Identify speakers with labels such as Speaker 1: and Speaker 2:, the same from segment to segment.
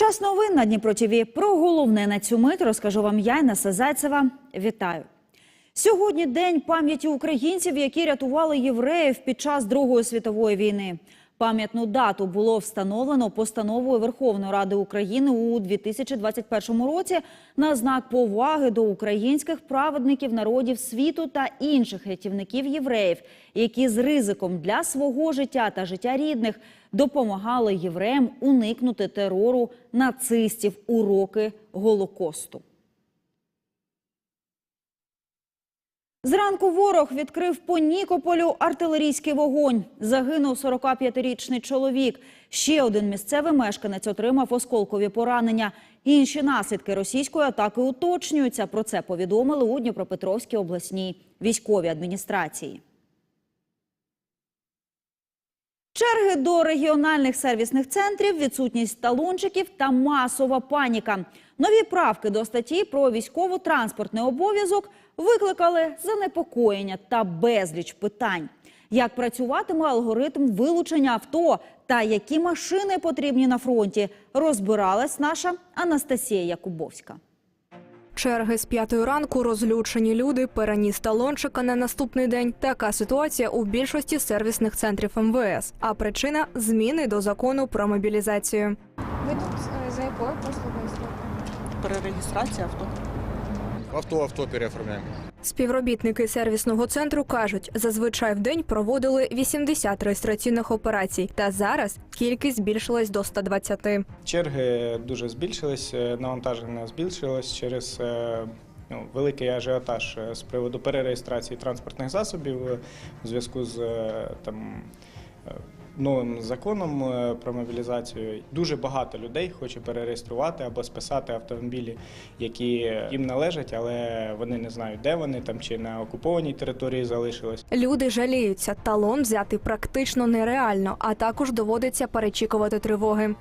Speaker 1: Час новин на Дніпро ТВ. Про головне на цю мить розкажу вам я, Інеса Зайцева. Вітаю. Сьогодні день пам'яті українців, які рятували євреїв під час Другої світової війни. Пам'ятну дату було встановлено постановою Верховної Ради України у 2021 році на знак поваги до українських праведників народів світу та інших рятівників євреїв, які з ризиком для свого життя та життя рідних допомагали євреям уникнути терору нацистів у роки Голокосту. Зранку ворог відкрив по Нікополю артилерійський вогонь. Загинув 45-річний чоловік. Ще один місцевий мешканець отримав осколкові поранення. Інші наслідки російської атаки уточнюються. Про це повідомили у Дніпропетровській обласній військовій адміністрації. Черги до регіональних сервісних центрів, відсутність талончиків та масова паніка. Нові правки до статті про військово-транспортний обов'язок викликали занепокоєння та безліч питань. Як працюватиме алгоритм вилучення авто та які машини потрібні на фронті, розбиралась наша Анастасія Якубовська.
Speaker 2: Черги з п'ятої ранку розлючені люди, переніс талончика на наступний день. Така ситуація у більшості сервісних центрів МВС. А причина зміни до закону про мобілізацію.
Speaker 3: Ви тут е, за якою?
Speaker 4: Перереєстрація авто.
Speaker 5: Авто авто переоформляем.
Speaker 2: Співробітники сервісного центру кажуть, зазвичай в день проводили 80 реєстраційних операцій, та зараз кількість збільшилась до 120.
Speaker 6: Черги дуже збільшились, е, навантаження збільшилось через е, ну, великий ажіотаж е, з приводу перереєстрації транспортних засобів у зв'язку з там. Новим законом е, про мобілізацію дуже багато людей хоче перереєструвати або списати автомобілі, які їм належать, але вони не знають, де вони там чи на окупованій території залишились.
Speaker 2: Люди жаліються, талон взяти практично нереально, а також доводиться перечікувати тривоги.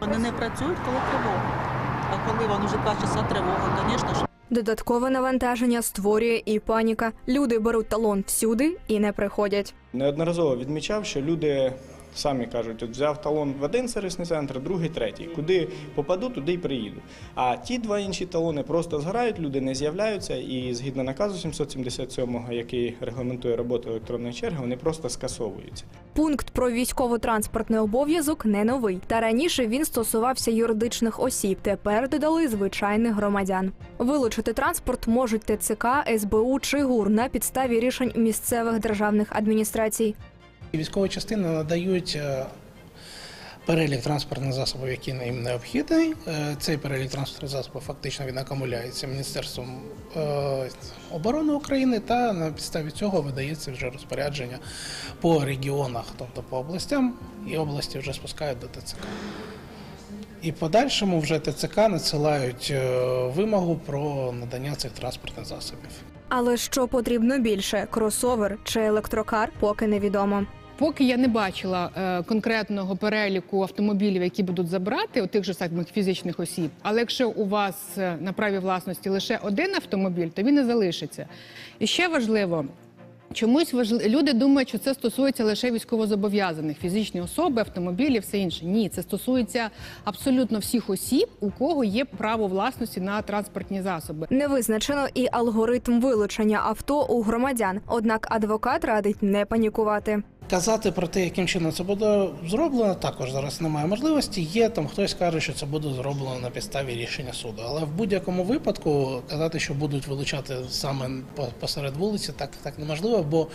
Speaker 4: Вони не працюють, коли тривога. А коли вам вже два часа тривога, звісно ж.
Speaker 2: Додаткове навантаження створює і паніка. Люди беруть талон всюди і не приходять.
Speaker 6: Неодноразово відмічав, що люди самі кажуть, от взяв талон в один сервісний центр, другий, третій. Куди попаду, туди й приїду. А ті два інші талони просто згорають, люди не з'являються, і згідно наказу 777, який регламентує роботу електронної черги, вони просто скасовуються.
Speaker 2: Пункт про військово-транспортний обов'язок не новий. Та раніше він стосувався юридичних осіб. Тепер додали звичайних громадян. Вилучити транспорт можуть ТЦК, СБУ чи ГУР на підставі рішень місцевих державних адміністрацій.
Speaker 7: Військові частини надають е, перелік транспортних засобів, які їм необхідний. Е, Цей перелік транспортних засобів фактично він акумуляється Міністерством е, оборони України та на підставі цього видається вже розпорядження по регіонах, тобто по областям, і області вже спускають до ТЦК. І подальшому вже ТЦК надсилають вимогу про надання цих транспортних засобів.
Speaker 2: Але що потрібно більше кросовер чи електрокар, поки невідомо.
Speaker 8: Поки я не бачила е, конкретного переліку автомобілів, які будуть забрати у тих же самих фізичних осіб. Але якщо у вас е, на праві власності лише один автомобіль, то він не залишиться. І ще важливо. Чомусь важли... люди думають, що це стосується лише військовозобов'язаних, фізичні особи, автомобілі, все інше. Ні, це стосується абсолютно всіх осіб, у кого є право власності на транспортні засоби.
Speaker 2: Не визначено і алгоритм вилучення авто у громадян. Однак адвокат радить не панікувати.
Speaker 7: Казати про те, яким чином це буде зроблено, також зараз немає можливості. Є там хтось каже, що це буде зроблено на підставі рішення суду. Але в будь-якому випадку казати, що будуть вилучати саме посеред вулиці, так так неможливо, бо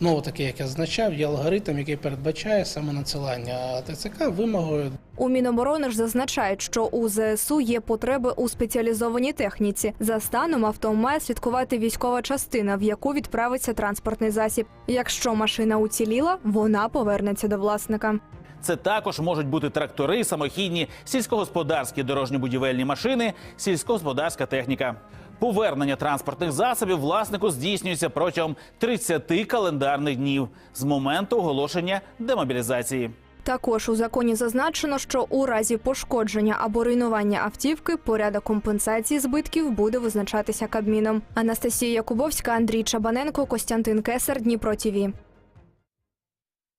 Speaker 7: знову таке, як я зазначав, є алгоритм, який передбачає саме надсилання ТЦК вимогою
Speaker 2: У Міноборони ж зазначають, що у ЗСУ є потреби у спеціалізованій техніці. За станом авто має слідкувати військова частина, в яку відправиться транспортний засіб. Якщо машина уціліла, вона повернеться до власника.
Speaker 9: Це також можуть бути трактори, самохідні, сільськогосподарські дорожньо-будівельні машини, сільськогосподарська техніка. Повернення транспортних засобів власнику здійснюється протягом 30 календарних днів з моменту оголошення демобілізації.
Speaker 2: Також у законі зазначено, що у разі пошкодження або руйнування автівки порядок компенсації збитків буде визначатися Кабміном. Анастасія Якубовська, Андрій Чабаненко, Костянтин Кесар, Дніпро ТІВІ.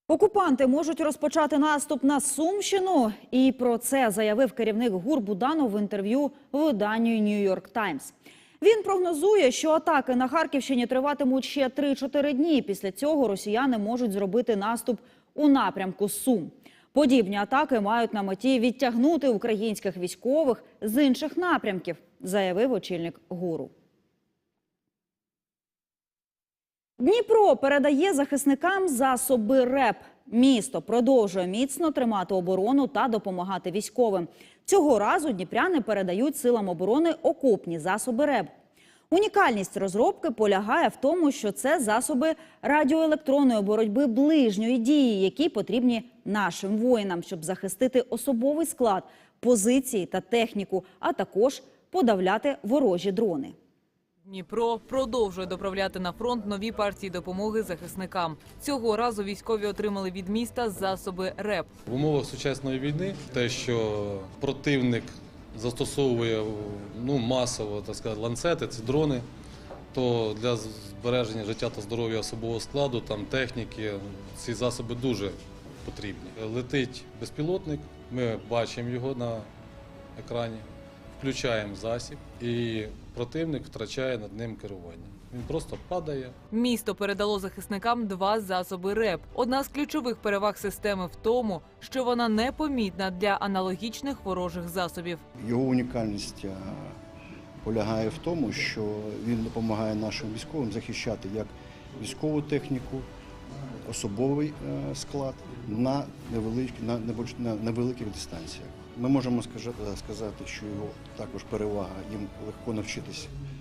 Speaker 1: Окупанти можуть розпочати наступ на Сумщину, і про це заявив керівник ГУР Буданов в інтерв'ю виданню York Times. Він прогнозує, що атаки на Харківщині триватимуть ще 3-4 дні. Після цього росіяни можуть зробити наступ у напрямку Сум. Подібні атаки мають на меті відтягнути українських військових з інших напрямків, заявив очільник ГУРу. Дніпро передає захисникам засоби РЕП. Місто продовжує міцно тримати оборону та допомагати військовим. Цього разу дніпряни передають силам оборони окопні засоби РЕП. Унікальність розробки полягає в тому, що це засоби радіоелектронної боротьби ближньої дії, які потрібні нашим воїнам, щоб захистити особовий склад, позиції та техніку, а також подавляти ворожі дрони.
Speaker 10: Дніпро продовжує доправляти на фронт нові партії допомоги захисникам. Цього разу військові отримали від міста засоби РЕП.
Speaker 11: В умовах сучасної війни те, що противник застосовує ну, масово так сказати, ланцети, це дрони, то для збереження життя та здоров'я особового складу, там техніки, ці засоби дуже потрібні. Летить безпілотник, ми бачимо його на екрані, включаємо засіб, і противник втрачає над ним керування. Він просто падає,
Speaker 10: Місто передало захисникам два засоби РЕП. Одна з ключових переваг системи в тому, що вона непомітна для аналогічних ворожих засобів.
Speaker 12: Його унікальність е, полягає в тому, що він допомагає нашим військовим захищати як військову техніку, особовий е, склад на невеличкі на на невеликих дистанціях. Ми можемо скажа- сказати, що його також перевага їм легко навчитись е,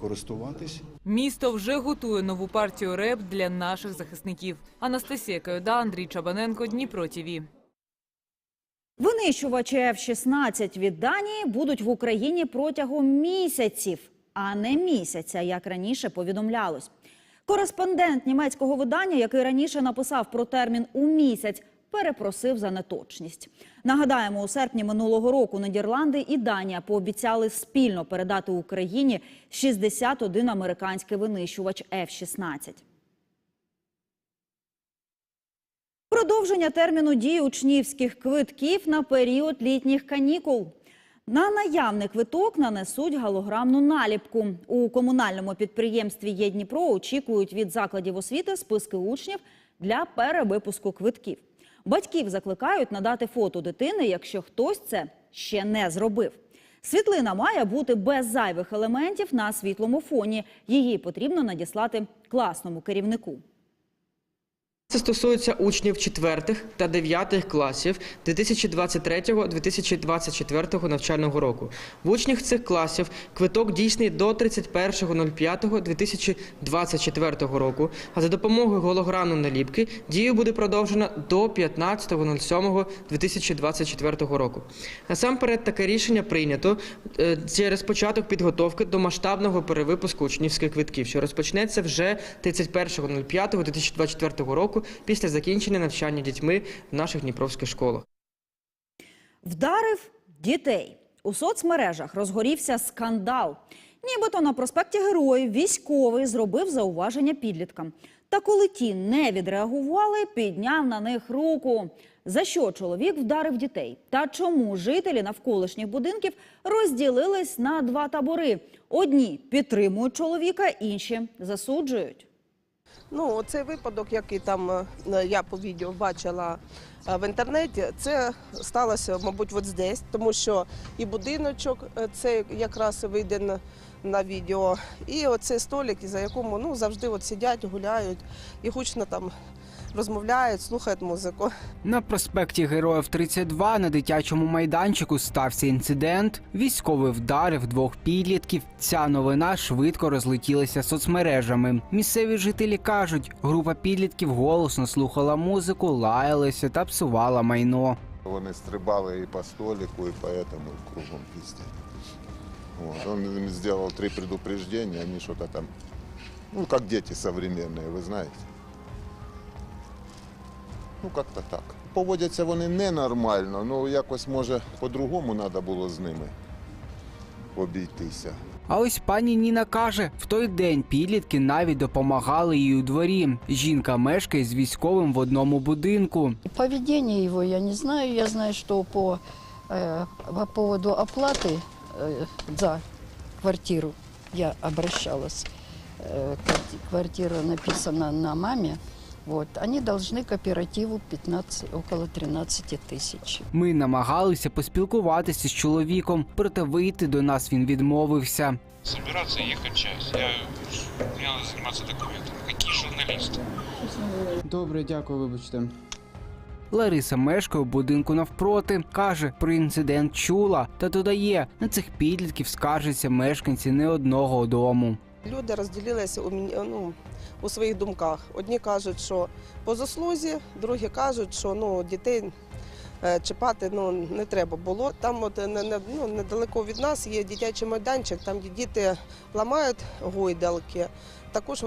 Speaker 12: користуватись.
Speaker 10: Місто вже готує нову партію РЕП для наших захисників. Анастасія Кайода, Андрій Чабаненко, Дніпро ТІВІ.
Speaker 1: Винищувачі F-16 від Данії будуть в Україні протягом місяців, а не місяця, як раніше повідомлялось. Кореспондент німецького видання, який раніше написав про термін у місяць, перепросив за неточність. Нагадаємо, у серпні минулого року Нідерланди і Данія пообіцяли спільно передати Україні 61 американський винищувач F-16. Продовження терміну дії учнівських квитків на період літніх канікул. На наявний квиток нанесуть галограмну наліпку. У комунальному підприємстві «Є Дніпро» очікують від закладів освіти списки учнів для перевипуску квитків. Батьків закликають надати фото дитини, якщо хтось це ще не зробив. Світлина має бути без зайвих елементів на світлому фоні. Її потрібно надіслати класному керівнику.
Speaker 13: Це стосується учнів 4 та 9 класів 2023-2024 навчального року. В учнів цих класів квиток дійсний до 31.05.2024 року, а за допомогою голограмної наліпки дію буде продовжена до 15.07.2024 року. Насамперед таке рішення прийнято е, через початок підготовки до масштабного перевипуску учнівських квитків, що розпочнеться вже 31.05.2024 року після закінчення навчання дітьми в наших дніпровських школах.
Speaker 1: Вдарив дітей. У соцмережах розгорівся скандал. Нібито на проспекті Героїв військовий зробив зауваження підліткам. Та коли ті не відреагували, підняв на них руку. За що чоловік вдарив дітей? Та чому жителі навколишніх будинків розділились на два табори? Одні підтримують чоловіка, інші засуджують.
Speaker 14: Ну, цей випадок, який там е, я по відео бачила е, в інтернеті, це сталося, мабуть, от здесь, тому що і будиночок, цей це якраз вийде на, на відео, і оцей столик, за якому ну, завжди от сидять, гуляють і гучно там розмовляють, слухають музику.
Speaker 15: На проспекті Героїв 32 на дитячому майданчику стався інцидент. Військовий вдарив двох підлітків. Ця новина швидко розлетілася соцмережами. Місцеві жителі кажуть, група підлітків голосно слухала музику, лаялися та псувала майно.
Speaker 16: Вони стрибали і по столику, і по этому и кругом пиздец. Вот. Он им сделал три предупреждения, они что-то там, ну, как дети современные, ви знаєте. Ну, як-то так. Поводяться вони ненормально, ну якось може по-другому треба було з ними обійтися.
Speaker 15: А ось пані Ніна каже, в той день підлітки навіть допомагали їй у дворі. Жінка мешкає з військовим в одному будинку.
Speaker 17: Поведение его я не знаю. Я знаю, что по, э, по поводу оплаты э, за квартиру я обращалась. Э, кварти- квартира написана на маме. Вот. Они должны кооперативу 15, около 13 тысяч.
Speaker 15: Ми намагалися поспілкуватися з чоловіком, проте вийти до нас він відмовився.
Speaker 18: Собираться и ехать час. Я, мне надо заниматься документами. Какие журналисты?
Speaker 15: Добре, дякую, вибачте. Лариса мешкає у будинку навпроти. каже, про інцидент чула та додає, на цих підлітків скаржаться мешканці не одного дому.
Speaker 14: Люди розділилися у, ну, у своїх думках. Одні кажуть, що по заслузі, другі кажуть, що ну, дітей е, чіпати ну, не треба було. Там от, не, ну, недалеко від нас є дитячий майданчик, там діти ламають гойдалки, також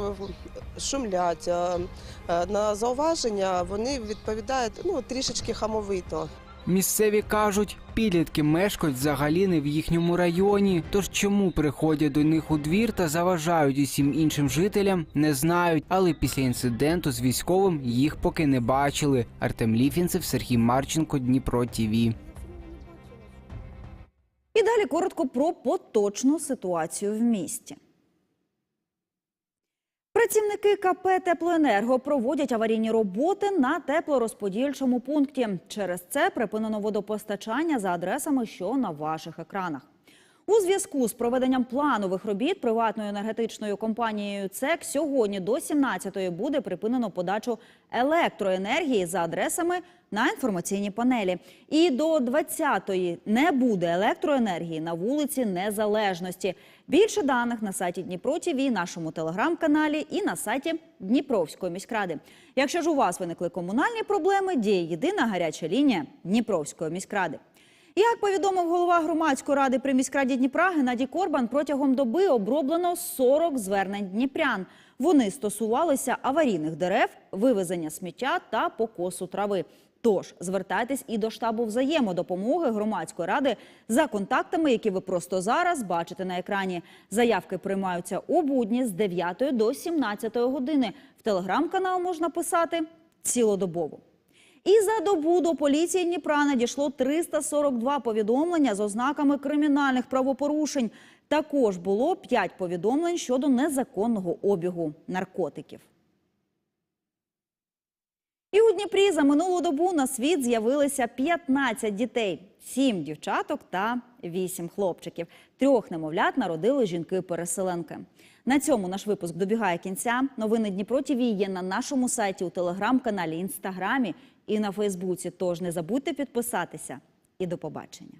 Speaker 14: шумлять. Е, е, На зауваження вони відповідають ну, трішечки хамовито.
Speaker 15: Місцеві кажуть, підлітки мешкають взагалі не в їхньому районі. Тож чому приходять до них у двір та заважають усім іншим жителям, не знають. Але після інциденту з військовим їх поки не бачили. Артем Ліфінцев, Сергій Марченко, Дніпро ТІВІ.
Speaker 1: І далі коротко про поточну ситуацію в місті. Працівники КП Теплоенерго проводять аварійні роботи на теплорозподільчому пункті. Через це припинено водопостачання за адресами, що на ваших екранах. У зв'язку з проведенням планових робіт приватною енергетичною компанією ЦЕК сьогодні до 17-ї буде припинено подачу електроенергії за адресами на інформаційній панелі. І до 20-ї не буде електроенергії на вулиці Незалежності. Більше даних на сайті Дніпро ТІВІ, нашому телеграм-каналі і на сайті Дніпровської міськради. Якщо ж у вас виникли комунальні проблеми, діє єдина гаряча лінія Дніпровської міськради. Як повідомив голова громадської ради при міськраді Дніпра Геннадій Корбан, протягом доби оброблено 40 звернень дніпрян. Вони стосувалися аварійних дерев, вивезення сміття та покосу трави. Тож звертайтесь і до штабу взаємодопомоги громадської ради за контактами, які ви просто зараз бачите на екрані. Заявки приймаються у будні з 9 до 17 години. В телеграм-канал можна писати цілодобово. І за добу до поліції Дніпра надійшло 342 повідомлення з ознаками кримінальних правопорушень. Також було 5 повідомлень щодо незаконного обігу наркотиків. І у Дніпрі за минулу добу на світ з'явилися 15 дітей, 7 дівчаток та 8 хлопчиків. Трьох немовлят народили жінки-переселенки. На цьому наш випуск добігає кінця. Новини Дніпро ТІВІ є на нашому сайті у телеграм-каналі, інстаграмі і на Фейсбуці. Тож не забудьте підписатися. І до побачення.